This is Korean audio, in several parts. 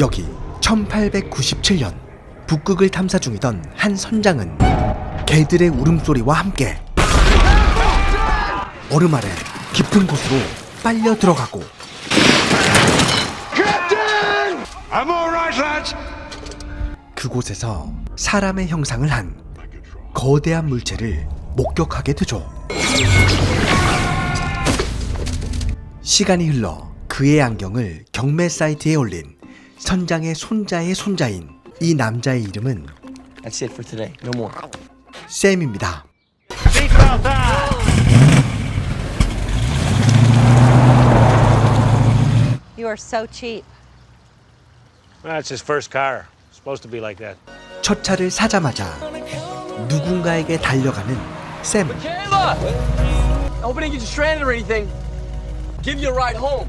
여기 1897년 북극을 탐사 중이던 한 선장은 개들의 울음소리와 함께 얼음 아래 깊은 곳으로 빨려 들어가고. 그곳에서 사람의 형상을 한 거대한 물체를 목격하게 되죠. 시간이 흘러 그의 안경을 경매 사이트에 올린 선장의 손자의 손자인 이 남자의 이름은 That's it for today. No more. 샘입니다. Seatbelt on. You are so cheap. That's his first car. Supposed to be like that. 첫 차를 사자마자 누군가에게 달려가는 샘. Kayla! I hope I didn't get you stranded or anything. Give you a ride home.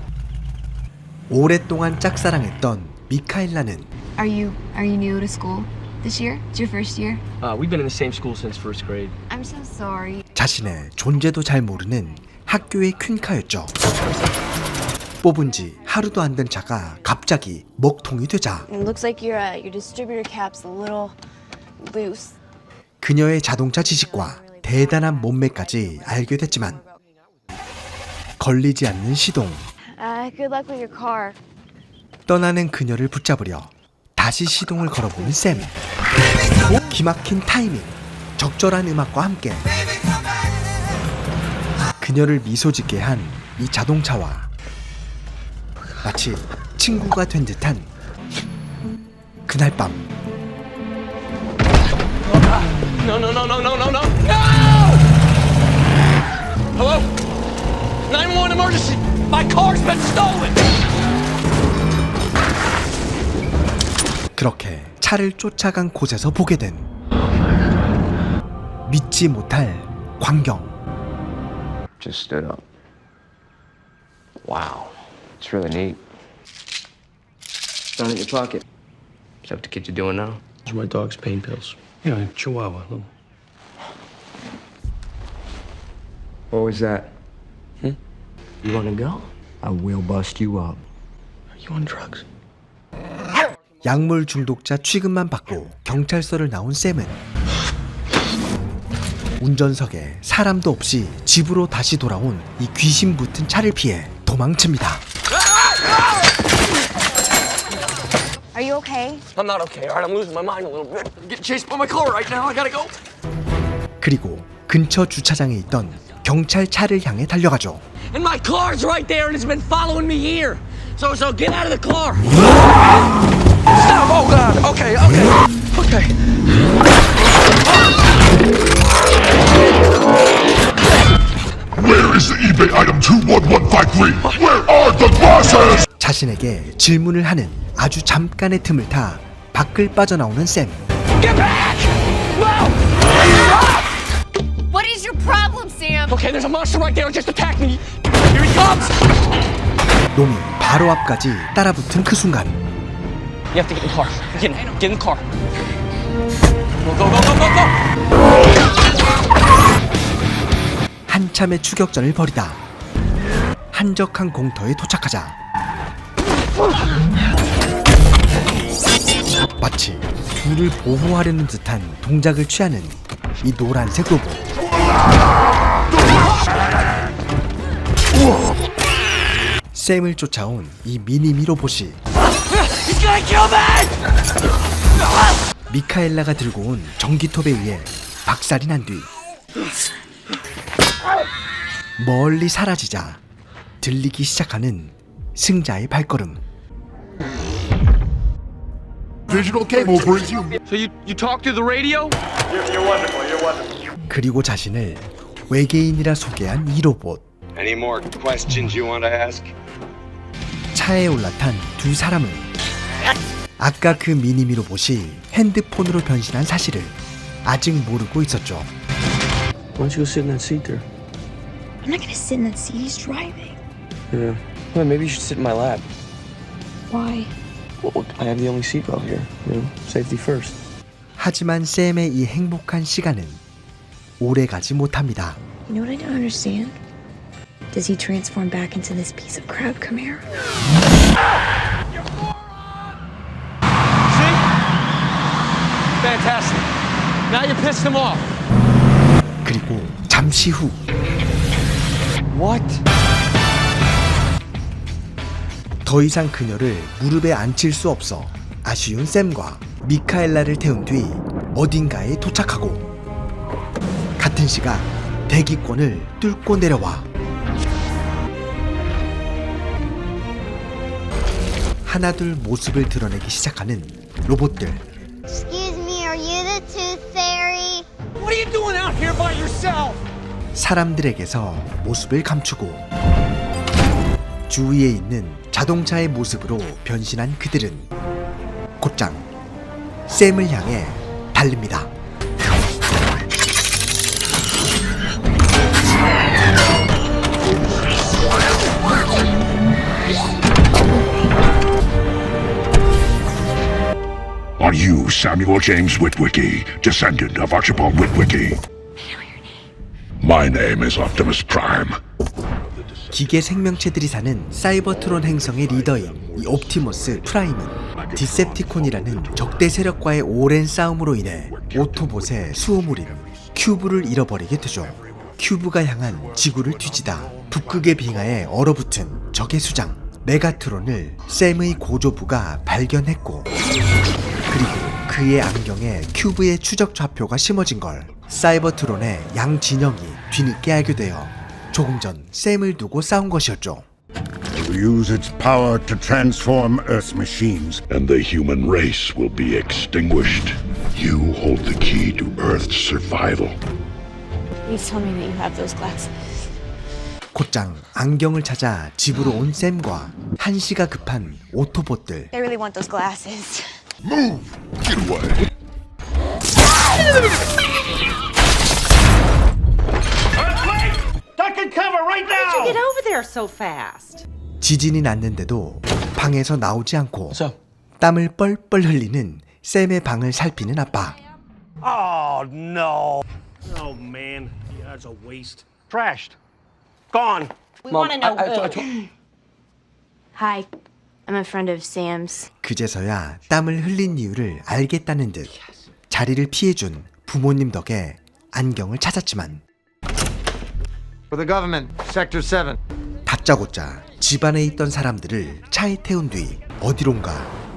오랫동안 짝사랑했던 미카엘라는 Are you are you new to school this year? It's your first year? Uh, we've been in the same school since first grade. I'm so sorry. 자신의 존재도 잘 모르는 학교의 퀸카였죠. 뽑은 지 하루도 안 된 차가 갑자기 먹통이 되자 It looks like your uh, your distributor cap's a little loose. 그녀의 자동차 지식과 대단한 몸매까지 알게 됐지만 걸리지 않는 시동 Uh, good luck with your car. 떠나는 그녀를 붙잡으려 다시 시동을 걸어보는 샘 기막힌 타이밍 적절한 음악과 함께 그녀를 미소 짓게 한 이 자동차와 마치 친구가 된 듯한 그날 밤 No, no, no, no, no, no, no! No! Hello? 911 emergency! My car's been stolen! 그렇게 차를 쫓아간 곳에서 보게 된 믿지 못할 광경 just stood up. Wow, it's really neat. Found it in your pocket. Is that what the kids are doing now? Those are my dog's pain pills. Yeah, Chihuahua. Little. What was that? Hmm? You wanna go? I will bust you up. Are you on drugs? 약물 중독자 취급만 받고 경찰서를 나온 샘은 운전석에 사람도 없이 집으로 다시 돌아온 이 귀신 붙은 차를 피해 도망칩니다. Are you okay? I'm not okay, alright? I'm losing my mind a little bit. I'm getting chased by my car right now. I gotta go. 그리고 근처 주차장에 있던 경찰 차를 향해 달려가죠. And my car's right there and it's been following me here. So, so get out of the car. Stop! Oh God! Okay, okay, okay. Where is the eBay item 21153? Where are the bosses? 자신에게 질문을 하는 아주 잠깐의 틈을 타 밖을 빠져나오는 샘. Get back! Okay, there's a monster right there. Just attacked me. Here he comes. 놈이 바로 앞까지 따라붙은 그 순간 You have to get in the car. Get in. Get in the car. Go, go, go, go, go, go! 한참의 추격전을 벌이다 한적한 공터에 도착하자 마치 둘을 보호하려는 듯한 동작을 취하는 이 노란색 로봇 샘을 쫓아온 이 미니 미 로봇이 He's gonna kill me! 미카엘라가 들고 온 전기톱에 의해 박살이 난 뒤 멀리 사라지자 들리기 시작하는 승자의 발걸음 Digital cable brings you So you you talk through the radio? 그리고 자신을 외계인이라 소개한 이 로봇 Any more questions you want to ask? 차에 올라탄 두 사람은 아까 그 미니미 로봇이 핸드폰으로 변신한 사실을 아직 모르고 있었죠. Why don't you go sit in that seat there? I'm not gonna sit in that seat. He's driving. Yeah. Well, maybe you should sit in my lap. Why? Well, I have the only seatbelt here. You know, safety first. 하지만 샘의 이 행복한 시간은 오래 가지 못합니다. You know what I don't understand? Does he transform back into this piece of crap Camaro? fantastic. Now you pissed him off. 그리고 잠시 후 What? 더 이상 그녀를 무릎에 앉힐 수 없어 아쉬운 샘과 미카엘라를 태운 뒤 어딘가에 도착하고 같은 시각 대기권을 뚫고 내려와 하나둘 모습을 드러내기 시작하는 로봇들 Excuse me, are you the tooth fairy? What are you doing out here by yourself? 사람들에게서 모습을 감추고 주위에 있는 자동차의 모습으로 변신한 그들은 곧장 샘을 향해 달립니다. Are you Samuel James Witwicky, descendant of Archibald Witwicky? My name is Optimus Prime. 기계 생명체들이 사는 사이버트론 행성의 리더인 이 옵티머스 프라임은 디셉티콘이라는 적대 세력과의 오랜 싸움으로 인해 오토봇의 수호물인 큐브를 잃어버리게 되죠. 큐브가 향한 지구를 뒤지다 북극의 빙하에 얼어붙은 적의 수장 메가트론을 샘의 고조부가 발견했고 그리고 그의 안경에 큐브의 추적 좌표가 심어진 걸 사이버트론의 양 진영이 뒤늦게 알게 되어 조금 전 샘을 두고 싸운 것이었죠. Will use its power to transform Earth's machines, and the human race will be extinguished. You hold the key to Earth's survival. Please tell me that you have those glasses. 곧장 안경을 찾아 집으로 온 샘과 한시가 급한 오토봇들 I really want those glasses. Move! Get away! Get over there so fast. 지진이 났는데도 방에서 나오지 않고 up? 땀을 뻘뻘 흘리는 샘의 방을 살피는 아빠 Oh, no. Oh, man. Yeah, that's a waste. Trashed. Gone. We want to know I, I, I, who. Hi, I'm a friend of Sam's. 그제서야 땀을 흘린 이유를 알겠다는 듯 자리를 피해준 부모님 덕에 안경을 찾았지만 For the government, Sector 7. 다짜고짜 집안에 있던 사람들을 차에 태운 뒤 어디론가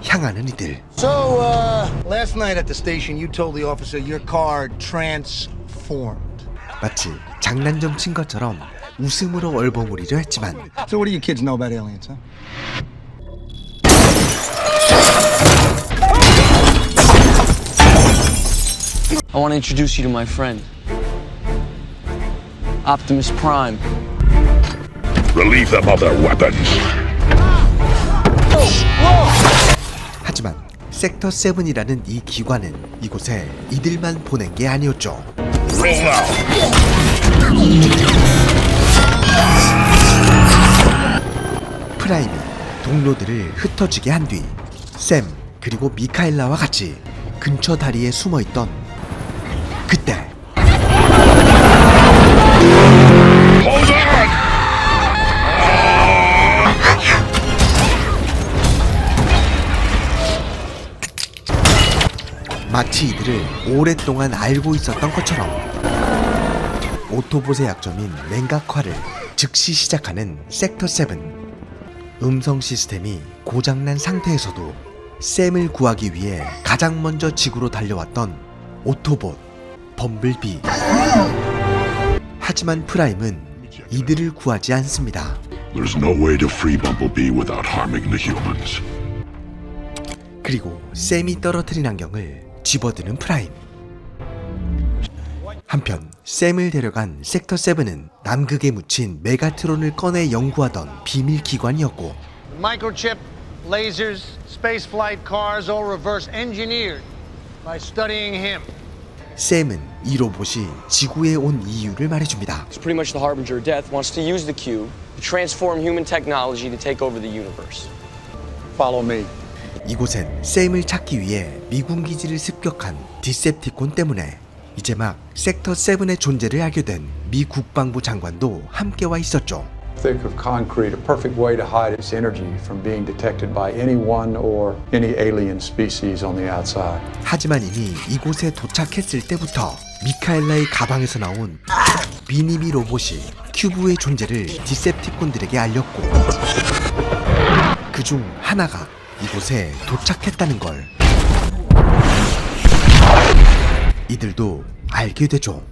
향하는 이들 So, uh, last night at the station, you told the officer your car transformed. 마치 장난점 친 것처럼 웃음으로 얼버무리려 했지만 So, what do you kids know about aliens, huh? I want to introduce you to my friend, Optimus Prime. Relieve them of their weapons. 하지만 섹터 7이라는 이 기관은 이곳에 이들만 보낸 게 아니었죠. Roll out! 프라임이 동료들을 흩어지게 한 뒤 샘 그리고 미카엘라와 같이 근처 다리에 숨어 있던 그때! 마치 이들을 오랫동안 알고 있었던 것처럼 오토봇의 약점인 냉각화를 즉시 시작하는 섹터 7 음성 시스템이 고장난 상태에서도 샘을 구하기 위해 가장 먼저 지구로 달려왔던 오토봇 범블비 하지만 프라임은 이들을 구하지 않습니다 There's no way to free Bumblebee without harming the humans. 그리고 샘이 떨어뜨린 안경을 집어드는 프라임. 한편 샘을 데려간 섹터 7은 남극에 묻힌 메가트론을 꺼내 연구하던 비밀 기관이었고 Microchip, lasers, spaceflight cars, all reverse engineered by studying him. 샘은 이 로봇이 지구에 온 이유를 말해줍니다. He's pretty much the harbinger of death, wants to use the cube to transform human technology to take over the universe. Follow me. 이곳엔 샘을 찾기 위해 미군 기지를 습격한 디셉티콘 때문에 이제 막 섹터 7의 존재를 알게 된 미 국방부 장관도 함께 와 있었죠. Thick of concrete, a perfect way to hide its energy from being detected by anyone or any alien species on the outside. 하지만 이미 이곳에 도착했을 때부터 미카엘라의 가방에서 나온 미니미 로봇이 큐브의 존재를 디셉티콘들에게 알렸고 그중 하나가 이곳에 도착했다는 걸 이들도 알게 되죠.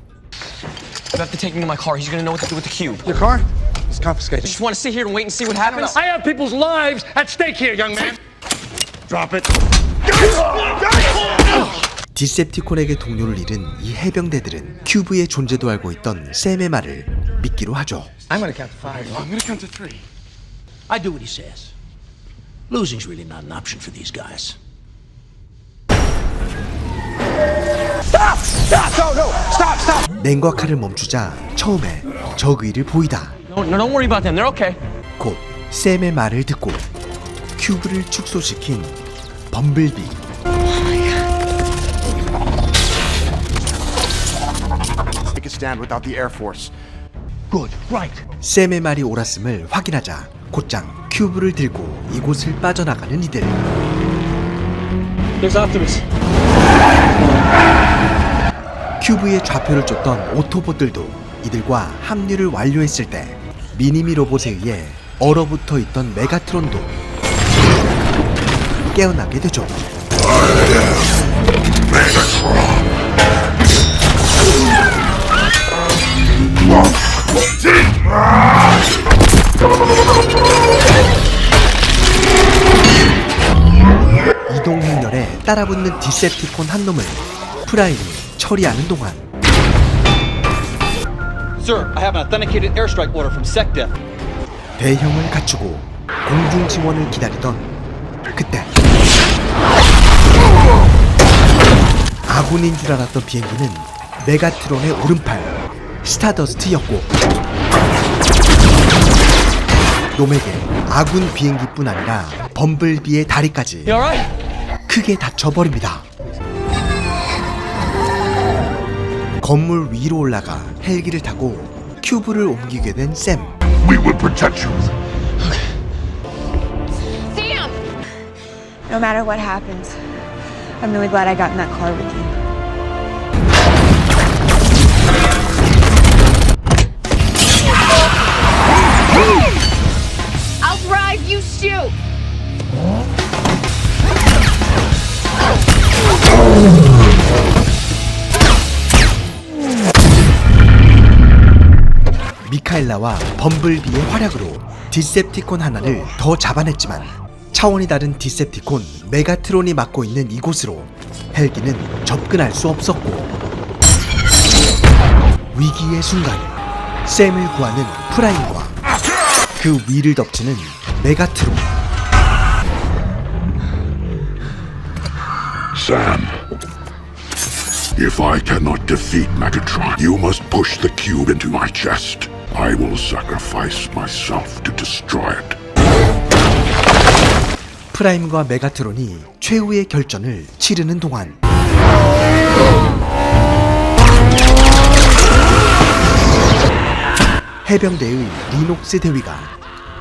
To take me to my car. He's gonna know what to do with the cube. Your car? It's confiscated. Just want to sit here and wait and see what happens. I have people's lives at stake here, young man. Drop it. 디셉티콘에게 동료를 잃은 이 해병대들은 큐브의 존재도 알고 있던 샘의 말을 믿기로 하죠. I'm gonna count to five. I'm gonna count to three. I do what he says. Losing's really not an option for these guys. 냉과 칼을 멈추자 처음에 적의를 보이다. No, no, don't worry about them. They're okay. 곧 샘의 말을 듣고 큐브를 축소시킨 범블비. Take a stand without the Air Force. Good, right. 샘의 말이 옳았음을 확인하자 곧장 큐브를 들고 이곳을 빠져나가는 이들. There's Optimus. 큐브의 좌표를 쫓던 오토봇들도 이들과 합류를 완료했을 때 미니미 로봇에 의해 얼어붙어 있던 메가트론도 깨어나게 되죠. 이동 행렬에 따라붙는 디셉티콘 한 놈을 프라임이 처리하는 동안 Sir, I have an authenticated airstrike order from SecDef. 대형을 갖추고 공중 지원을 기다리던 그때 아군인 줄 알았던 비행기는 메가트론의 오른팔 스타더스트였고 놈에게 아군 비행기뿐 아니라 범블비의 다리까지? 크게 다쳐버립니다. 건물 위로 올라가 헬기를 타고 큐브를 옮기게 된 샘. We will protect you. Sam! No matter what happens, I'm really glad I got in that car with you. I'll drive, you shoot! 미카엘라와 범블비의 활약으로 디셉티콘 하나를 더 잡아냈지만 차원이 다른 디셉티콘 메가트론이 맡고 있는 이곳으로 헬기는 접근할 수 없었고 위기의 순간 샘을 구하는 프라임과 그 위를 덮치는 메가트론 Sam. If I cannot defeat Megatron, you must push the cube into my chest. I will sacrifice myself to destroy it. 프라임과 메가트론이 최후의 결전을 치르는 동안 해병대의 리녹스 대위가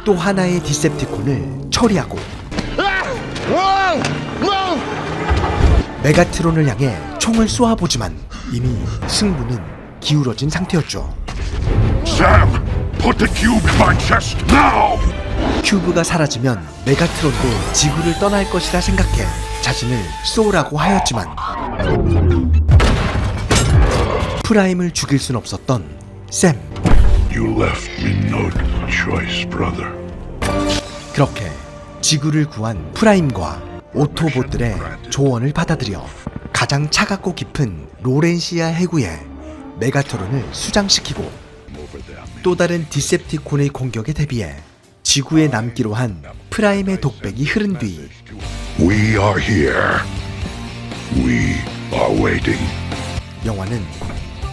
또 하나의 디셉티콘을 처리하고 메가트론을 향해 총을 쏘아보지만 이미 승부는 기울어진 상태였죠. Sam, put the cube in my chest now! 큐브가 사라지면 메가트론도 지구를 떠날 것이라 생각해 자신을 쏘라고 하였지만 프라임을 죽일 순 없었던 샘. You left me no choice, brother. 그렇게 지구를 구한 프라임과 오토봇들의 조언을 받아들여 가장 차갑고 깊은 로렌시아 해구에 메가트론을 수장시키고 또 다른 디셉티콘의 공격에 대비해 지구에 남기로 한 프라임의 독백이 흐른 뒤 We are here. We are waiting. 영화는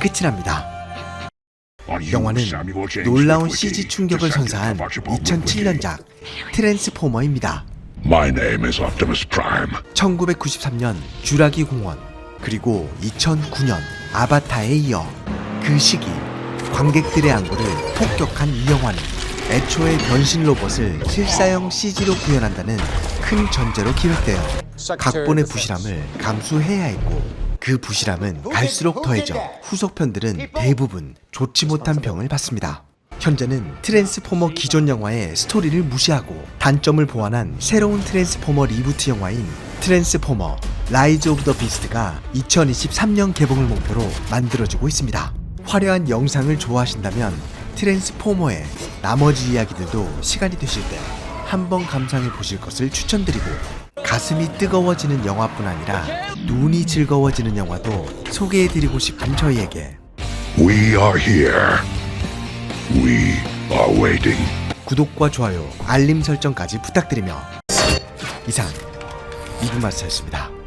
끝이 납니다. 영화는 놀라운 CG 충격을 선사한 2007년작 트랜스포머입니다. My name is Optimus Prime. 1993년 주라기 공원 그리고 2009년 아바타에 이어 그 시기 관객들의 안구를 폭격한 이 영화는 애초에 변신 로봇을 실사형 CG로 구현한다는 큰 전제로 기획되어 각본의 부실함을 감수해야 했고 그 부실함은 갈수록 더해져 후속 편들은 대부분 좋지 못한 평을 받습니다. 현재는 트랜스포머 기존 영화의 스토리를 무시하고 단점을 보완한 새로운 트랜스포머 리부트 영화인 트랜스포머 라이즈 오브 더 비스트가 2023년 개봉을 목표로 만들어지고 있습니다. 화려한 영상을 좋아하신다면 트랜스포머의 나머지 이야기들도 시간이 되실 때 한번 감상해 보실 것을 추천드리고 가슴이 뜨거워지는 영화뿐 아니라 눈이 즐거워지는 영화도 소개해 드리고 싶은 저희에게 We are here. We are waiting. 구독과 좋아요, 알림 설정까지 부탁드리며 이상 리브마스터였습니다.